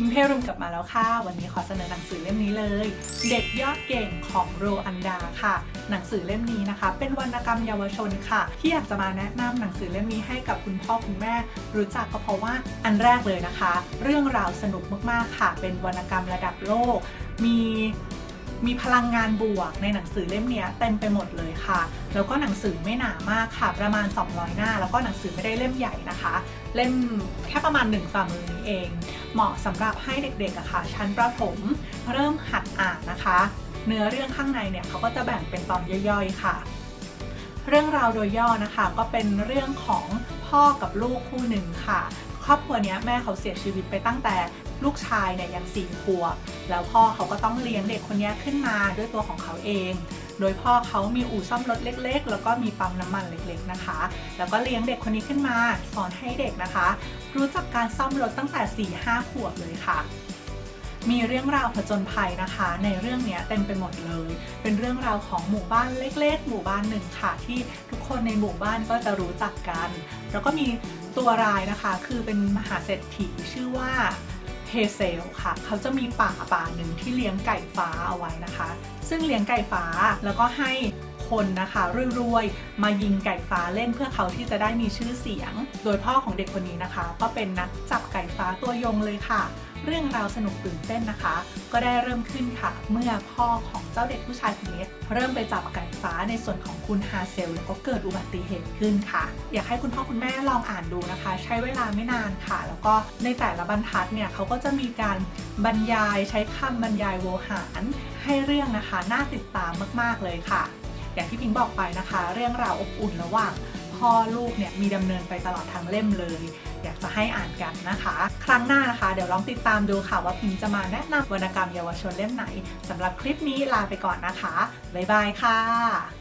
พิมเพรุมกลับมาแล้วค่ะ วันนี้ขอเสนอหนังสือเล่มนี้เลย เด็กยอดเก่งของโรอันดาค่ะ หนังสือเล่มนี้นะคะ เป็นวรรณกรรมเยาวชนค่ะ ที่อยากจะมาแนะนำหนังสือเล่มนี้ให้กับคุณพ่อคุณแม่ รู้จักก็เพราะว่าอันแรกเลยนะคะ เรื่องราวสนุกมากๆค่ะ เป็นวรรณกรรมระดับโลก มีมีพลังงานบวกในหนังสือเล่มนี้เต็มไปหมดเลยค่ะ แล้วก็หนังสือไม่หนามากค่ะ ประมาณ 200 หน้า แล้วก็หนังสือไม่ได้เล่มใหญ่นะคะ เล่มแค่ประมาณ1ฝ่ามือนี้เอง เหมาะสำหรับให้เด็กๆอะค่ะ ชั้นประถมเริ่มหัดอ่านนะคะ เนื้อเรื่องข้างในเนี่ยเขาก็จะแบ่งเป็นตอนย่อยๆค่ะ เรื่องราวโดยย่อนะคะ ก็เป็นเรื่องของพ่อกับลูกคู่หนึ่งค่ะ ครอบครัวเนี้ยแม่เขาเสียชีวิตไปตั้งแต่ลูกชายเนี่ยยังสี่ขวบแล้วพ่อเขาก็ต้องเลี้ยงเด็กคนนี้ขึ้นมาด้วยตัวของเขาเอง โดยพ่อเขามีอู่ซ่อมรถเล็ก ๆ แล้วก็มีปั๊มน้ำมันเล็กๆนะคะ แล้วก็เลี้ยงเด็กคนนี้ขึ้นมา สอนให้เด็กนะคะ รู้จักการซ่อมรถตั้งแต่4ี่ห้าขวบเลยค่ะมีเรื่องราวผจญภัยนะคะ ในเรื่องนี้เต็มไปหมดเลย เป็นเรื่องราวของหมู่บ้านเล็ก ๆ หมู่บ้านหนึ่งค่ะ ที่ทุกคนในหมู่บ้านก็จะรู้จักกัน แล้วก็มีตัวรายนะคะ คือเป็นมหาเศรษฐีชื่อว่า เฮเซลค่ะ เขาจะมีป่าป่าหนึ่งที่เลี้ยงไก่ฟ้าเอาไว้นะคะ ซึ่งเลี้ยงไก่ฟ้าแล้วก็ให้ คนนะคะรวยๆมายิงไก่ฟ้าเล่นเพื่อเขาที่จะได้มีชื่อเสียง โดยพ่อของเด็กคนนี้นะคะ ก็เป็นนักจับไก่ฟ้าตัวยงเลยค่ะ เรื่องราวสนุกตื่นเต้นนะคะ ก็ได้เริ่มขึ้นค่ะ เมื่อพ่อของเจ้าเด็กผู้ชายคนนี้เริ่มไปจับไก่ฟ้าในส่วนของคุณฮาเซลแล้วก็เกิดอุบัติเหตุขึ้นค่ะ อยากให้คุณพ่อคุณแม่ลองอ่านดูนะคะ ใช้เวลาไม่นานค่ะ แล้วก็ในแต่ละบรรทัดเนี่ยเขาก็จะมีการบรรยายใช้คำบรรยายโวหารให้เรื่องนะคะ น่าติดตามมาก ๆ เลยค่ะ อย่างที่พิงบอกไปนะคะ เรื่องราวอบอุ่นระหว่างพ่อลูกเนี่ยมีดำเนินไปตลอดทั้งเล่มเลย อยากจะให้อ่านกันนะคะ ครั้งหน้านะคะ เดี๋ยวลองติดตามดูค่ะว่าพิงจะมาแนะนำวรรณกรรมเยาวชนเล่มไหนสำหรับคลิปนี้ลาไปก่อนนะคะบ๊ายบายค่ะ